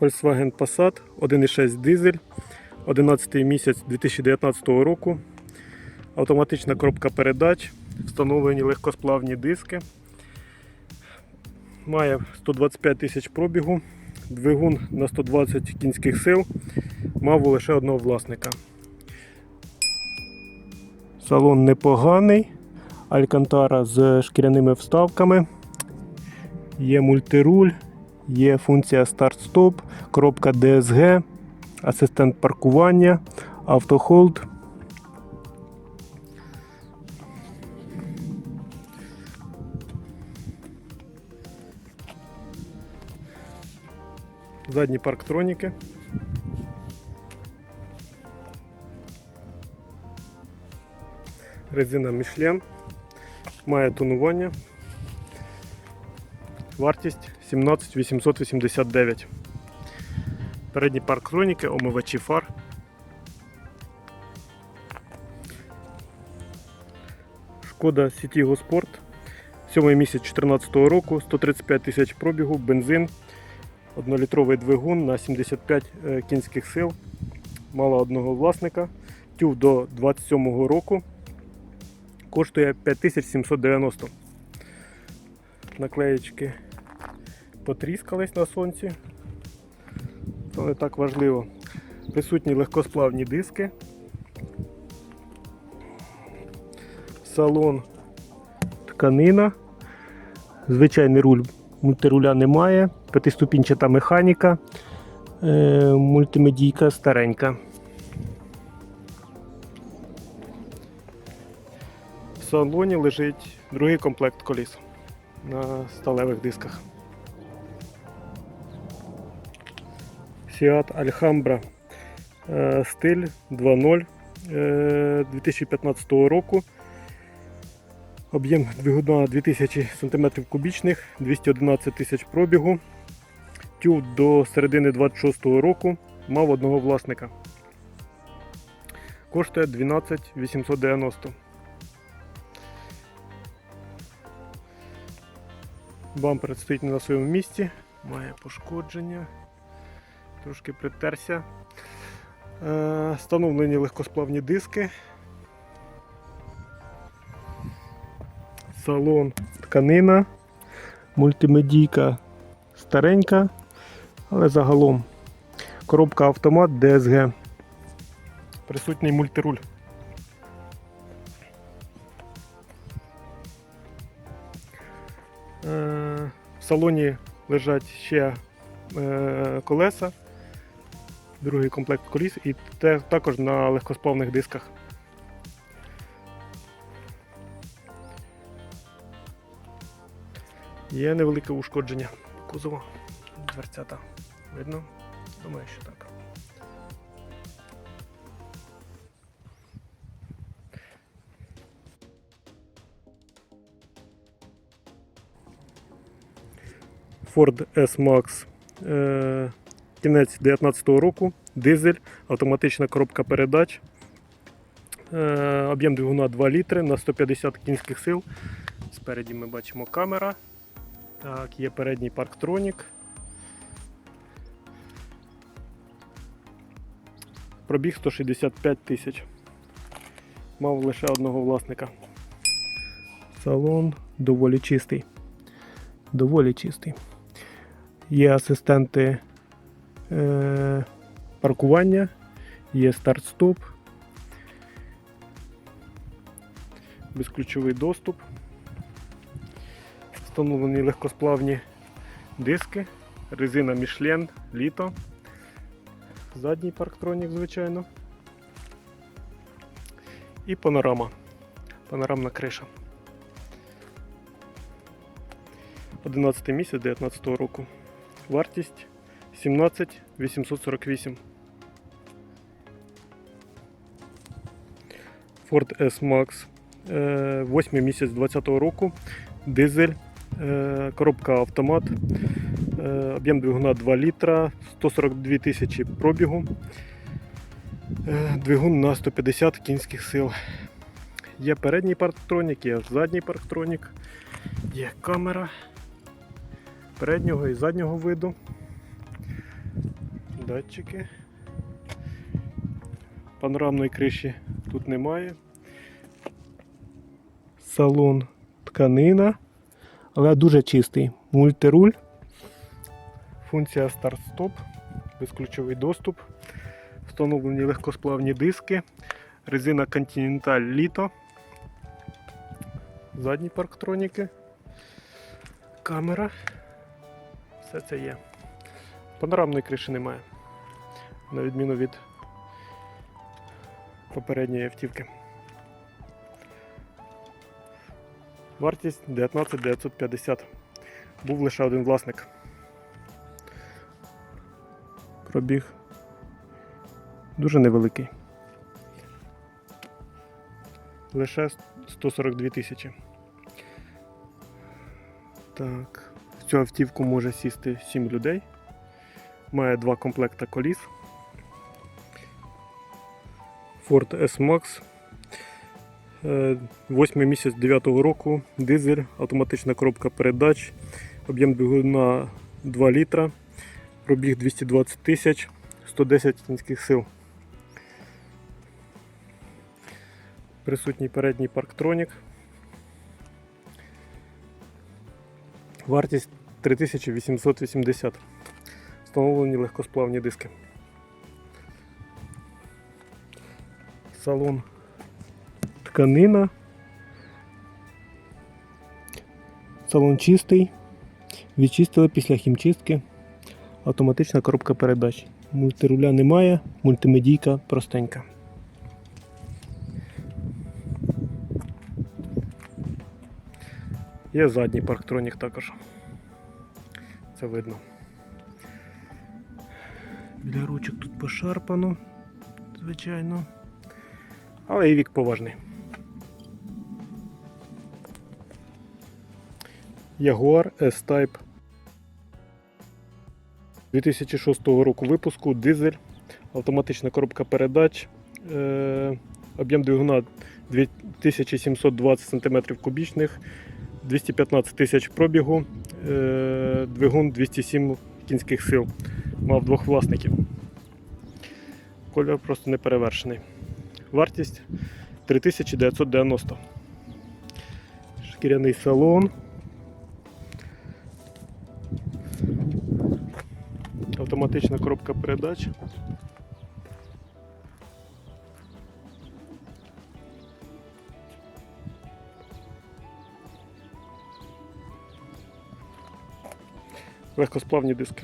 Volkswagen Passat 1.6 дизель, 11 місяць 2019 року. Автоматична коробка передач, встановлені легкосплавні диски. Має 125 тисяч пробігу, двигун на 120 кінських сил, мав лише одного власника. Салон непоганий, алькантара з шкіряними вставками. Є мультируль, є функція старт-стоп, коробка DSG, асистент паркування, автохолд. Задні парктроніки. Резина Michelin. Має тонування. Вартість 17 889. Передні парктроніки, омивачі фар. Шкода Citigo Sport. Сьомий місяць 2014 року, 135 тисяч пробігу, бензин, 1-літровий двигун на 75 е, кінських сил. Мала одного власника. Тюв до 27 року. Коштує 5790. Наклеєчки потріскались на сонці. Це не так важливо. Присутні легкосплавні диски. Салон тканина. Звичайний руль мультируля немає. П'ятиступінчата механіка. Е, мультимедійка старенька. В салоні лежить другий комплект коліс на сталевих дисках. Seat Alhambra е, стиль 2.0 е, 2015 року. Об'єм двигуна 2000 см кубічних, 211 тисяч пробігу. Тюв до середини 26 року мав одного власника. Коштує 12 890. Бампер стоїть на своєму місці, має пошкодження, трошки притерся. Е, Встановлені легкосплавні диски. Салон тканина, мультимедійка старенька, але загалом коробка автомат DSG. Присутній мультируль. Е, В салоні лежать ще е, колеса, другий комплект коліс і те- також на легкосплавних дисках. Є невелике ушкодження кузова дверцята. Видно? Думаю, що так. Ford S-Max е, кінець 2019 року, дизель, автоматична коробка передач. Е, об'єм двигуна 2 літри на 150 кінських сил. Спереді ми бачимо камера. Так, є передній парктронік. Пробіг 165 тисяч. Мав лише одного власника. Салон доволі чистий. Доволі чистий. Є асистенти е, паркування, є старт-стоп, безключовий доступ, встановлені легкосплавні диски, резина Michelin, літо, задній парктронік, звичайно. І панорама. Панорамна криша. 11 місяць 2019 року. Вартість 17 848. Ford S-Max. 8 місяць 2020 року. Дизель. е, Коробка автомат. е, Об'єм двигуна 2 літра, 142 тисячі пробігу. Е, Двигун на 150 кінських сил. Є передній парктронік, є задній парктронік, є камера переднього і заднього виду. Датчики. Панорамної криші тут немає. Салон тканина, але дуже чистий. Мультируль. Функція старт-стоп, безключовий доступ. Встановлені легкосплавні диски. Резина Continental літо. Задні парктроніки. Камера. Все це є. Панорамної криші немає. На відміну від попередньої автівки. Вартість 19 950. Був лише один власник. Пробіг дуже невеликий. Лише 142 тисячі. Так. В цю автівку може сісти 7 людей. Має два комплекта коліс. Ford S-Max. 8 місяць 9 року, дизель, автоматична коробка передач, об'єм двигуна 2 літра, пробіг 220 тисяч, 110 кінських сил. Присутній передній парктронік. Вартість 3880. Встановлені легкосплавні диски. Салон тканина. Салон чистий. Відчистили після хімчистки. Автоматична коробка передач. Мультируля немає, мультимедійка простенька. Є задній парктронік також. Це видно. Для ручок тут пошарпано, звичайно. Але і вік поважний. Jaguar S-Type 2006 року випуску, дизель, автоматична коробка передач, е, об'єм двигуна 2720 см кубічних, 215 тисяч пробігу, е, двигун 207 кінських сил. Мав двох власників. Кольор просто не перевершений. Вартість 3990. Шкіряний салон. Автоматична коробка передач. Легкосплавні диски.